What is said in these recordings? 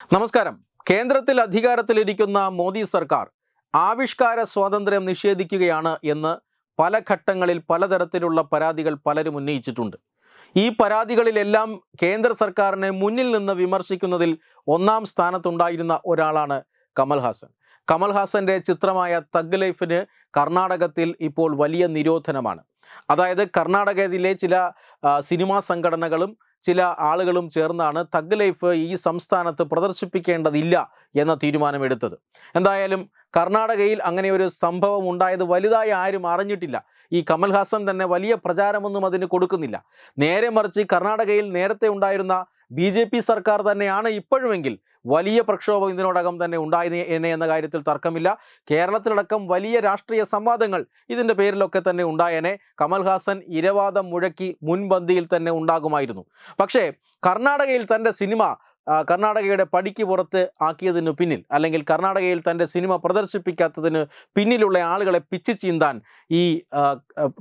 നമസ്കാരം. കേന്ദ്രത്തിൽ അധികാരത്തിലിരിക്കുന്ന മോദി സർക്കാർ ആവിഷ്കാര സ്വാതന്ത്ര്യം നിഷേധിക്കുകയാണ് എന്ന് പല ഘട്ടങ്ങളിൽ പലതരത്തിലുള്ള പരാതികൾ പലരും ഉന്നയിച്ചിട്ടുണ്ട്. ഈ പരാതികളിലെല്ലാം കേന്ദ്ര സർക്കാരിനെ മുന്നിൽ നിന്ന് വിമർശിക്കുന്നതിൽ ഒന്നാം സ്ഥാനത്തുണ്ടായിരുന്ന ഒരാളാണ് കമൽഹാസൻ. കമൽഹാസന്റെ ചിത്രമായ തഗ് ലൈഫിന് കർണാടകത്തിൽ ഇപ്പോൾ വലിയ നിരോധനമാണ്. അതായത് കർണാടകയിലെ ചില സിനിമാ സംഘടനകളും ചില ആളുകളും ചേർന്നാണ് തഗ് ലൈഫ് ഈ സംസ്ഥാനത്ത് പ്രദർശിപ്പിക്കേണ്ടതില്ല എന്ന തീരുമാനമെടുത്തത്. എന്തായാലും കർണാടകയിൽ അങ്ങനെ ഒരു സംഭവം ഉണ്ടായത് വലുതായി ആരും അറിഞ്ഞിട്ടില്ല. ഈ കമൽഹാസൻ തന്നെ വലിയ പ്രചാരമൊന്നും അതിന് കൊടുക്കുന്നില്ല. നേരെ മറിച്ച് കർണാടകയിൽ നേരത്തെ ഉണ്ടായിരുന്ന ബി സർക്കാർ തന്നെയാണ് ഇപ്പോഴുമെങ്കിൽ വലിയ പ്രക്ഷോഭം ഇതിനോടകം തന്നെ ഉണ്ടായി എന്ന കാര്യത്തിൽ തർക്കമില്ല. കേരളത്തിലടക്കം വലിയ രാഷ്ട്രീയ സംവാദങ്ങൾ ഇതിന്റെ പേരിലൊക്കെ തന്നെ ഉണ്ടായേനെ. കമൽഹാസൻ ഇരവാദം മുഴക്കി മുൻപന്തിയിൽ തന്നെ ഉണ്ടാകുമായിരുന്നു. പക്ഷേ കർണാടകയിൽ തന്റെ സിനിമ കർണാടകയുടെ പടിക്ക് പുറത്ത് ആക്കിയതിനു പിന്നിൽ അല്ലെങ്കിൽ കർണാടകയിൽ തന്റെ സിനിമ പ്രദർശിപ്പിക്കാത്തതിന് പിന്നിലുള്ള ആളുകളെ പിച്ചു ചീന്താൻ ഈ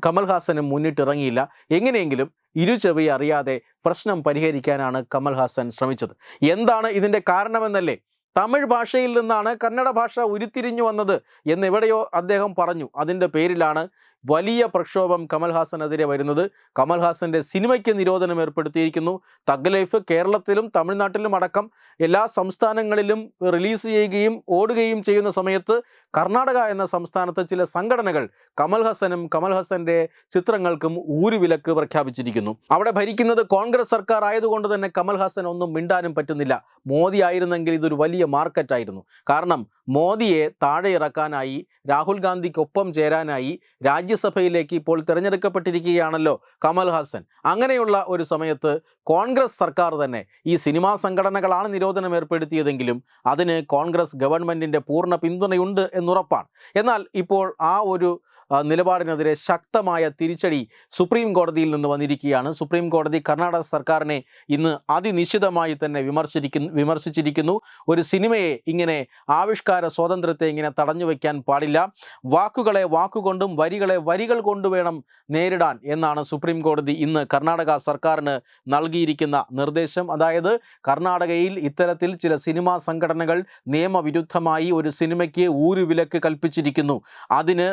കമൽഹാസന് മുന്നിട്ടിറങ്ങിയില്ല. എങ്ങനെയെങ്കിലും ഇരുചെവി അറിയാതെ പ്രശ്നം പരിഹരിക്കാനാണ് കമൽഹാസൻ ശ്രമിച്ചത്. എന്താണ് ഇതിന്റെ കാരണമെന്നല്ലേ? തമിഴ് ഭാഷയിൽ നിന്നാണ് കന്നഡ ഭാഷ ഉരുത്തിരിഞ്ഞു വന്നത് എന്നെവിടെയോ അദ്ദേഹം പറഞ്ഞു. അതിന്റെ പേരിലാണ് വലിയ പ്രക്ഷോഭം കമൽഹാസനെതിരെ വരുന്നത്. കമൽഹാസന്റെ സിനിമയ്ക്ക് നിരോധനം ഏർപ്പെടുത്തിയിരിക്കുന്നു. തഗ് ലൈഫ് കേരളത്തിലും തമിഴ്നാട്ടിലും അടക്കം എല്ലാ സംസ്ഥാനങ്ങളിലും റിലീസ് ചെയ്യുകയും ഓടുകയും ചെയ്യുന്ന സമയത്ത് കർണാടക എന്ന സംസ്ഥാനത്ത് ചില സംഘടനകൾ കമൽഹാസനും കമൽഹാസന്റെ ചിത്രങ്ങൾക്കും ഊരുവിലക്ക് പ്രഖ്യാപിച്ചിരിക്കുന്നു. അവിടെ ഭരിക്കുന്നത് കോൺഗ്രസ് സർക്കാർ ആയതുകൊണ്ട് തന്നെ കമൽഹാസൻ ഒന്നും മിണ്ടാനും പറ്റുന്നില്ല. മോദി ആയിരുന്നെങ്കിൽ ഇതൊരു വലിയ മാർക്കറ്റായിരുന്നു. കാരണം മോദിയെ താഴെ ഇറക്കാനായി രാഹുൽ ഗാന്ധിക്കൊപ്പം ചേരാനായി രാജ്യസഭയിലേക്ക് ഇപ്പോൾ തിരഞ്ഞെടുക്കപ്പെട്ടിരിക്കുകയാണല്ലോ കമൽഹാസൻ അങ്ങനെയുള്ള ഒരു സമയത്ത് കോൺഗ്രസ് സർക്കാർ തന്നെ ഈ സിനിമാ സംഘടനകളാണ് നിരോധനം ഏർപ്പെടുത്തിയതെങ്കിലും അതിന് കോൺഗ്രസ് ഗവൺമെന്റിന്റെ പൂർണ പിന്തുണയുണ്ട് എന്നുറപ്പാണ്. എന്നാൽ ഇപ്പോൾ ആ ഒരു നിലപാടിനെതിരെ ശക്തമായ തിരിച്ചടി സുപ്രീം കോടതിയിൽ നിന്ന് വന്നിരിക്കുകയാണ്. സുപ്രീം കോടതി കർണാടക സർക്കാരിനെ ഇന്ന് അതിനിശ്ചിതമായി തന്നെ വിമർശിക്കുന്നു വിമർശിച്ചിരിക്കുന്നു. ഒരു സിനിമയെ ഇങ്ങനെ ആവിഷ്കാര സ്വാതന്ത്ര്യത്തെ ഇങ്ങനെ തടഞ്ഞു വയ്ക്കാൻ പാടില്ല. വാക്കുകളെ വാക്കുകൊണ്ടും വരികളെ വരികൾ കൊണ്ട് വേണം നേരിടാൻ എന്നാണ് സുപ്രീം കോടതി ഇന്ന് കർണാടക സർക്കാരിന് നൽകിയിരിക്കുന്ന നിർദ്ദേശം. അതായത് കർണാടകയിൽ ഇത്തരത്തിൽ ചില സിനിമാ സംഘടനകൾ നിയമവിരുദ്ധമായി ഒരു സിനിമയ്ക്ക് ഊരുവിലക്ക് കൽപ്പിച്ചിരിക്കുന്നു. അതിന്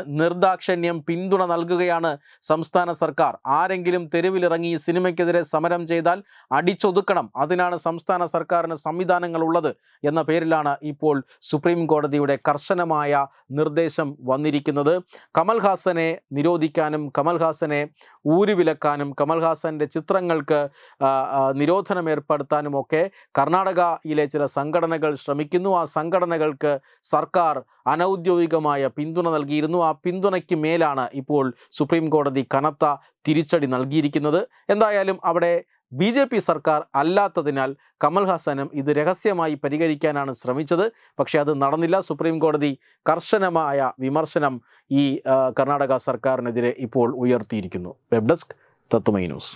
നിർദാക്ഷിണ്യം പിന്തുണ നൽകുകയാണ് സംസ്ഥാന സർക്കാർ. ആരെങ്കിലും തെരുവിലിറങ്ങി സിനിമയ്ക്കെതിരെ സമരം ചെയ്താൽ അടിച്ചൊതുക്കണം. അതിനാണ് സംസ്ഥാന സർക്കാരിന് സംവിധാനങ്ങൾ ഉള്ളത് എന്ന പേരിലാണ് ഇപ്പോൾ സുപ്രീം കോടതിയുടെ കർശനമായ നിർദ്ദേശം വന്നിരിക്കുന്നത്. കമൽഹാസനെ നിരോധിക്കാനും കമൽഹാസനെ ഊരുവിലക്കാനും കമൽഹാസന്റെ ചിത്രങ്ങൾക്ക് നിരോധനം ഏർപ്പെടുത്താനും ഒക്കെ കർണാടകയിലെ ചില സംഘടനകൾ ശ്രമിക്കുന്നു. ആ സംഘടനകൾക്ക് സർക്കാർ അനൗദ്യോഗികമായ പിന്തുണ നൽകിയിരുന്നു. ആ പിന്തുണയ്ക്ക് മേലാണ് ഇപ്പോൾ സുപ്രീം കോടതി കനത്ത തിരിച്ചടി നൽകിയിരിക്കുന്നത്. എന്തായാലും അവിടെ ബി ജെ പി സർക്കാർ അല്ലാത്തതിനാൽ കമൽഹാസനും ഇത് രഹസ്യമായി പരിഹരിക്കാനാണ് ശ്രമിച്ചത്. പക്ഷേ അത് നടന്നില്ല. സുപ്രീം കോടതി കർശനമായ വിമർശനം ഈ കർണാടക സർക്കാരിനെതിരെ ഇപ്പോൾ ഉയർത്തിയിരിക്കുന്നു. Web desk Tatwamayi News.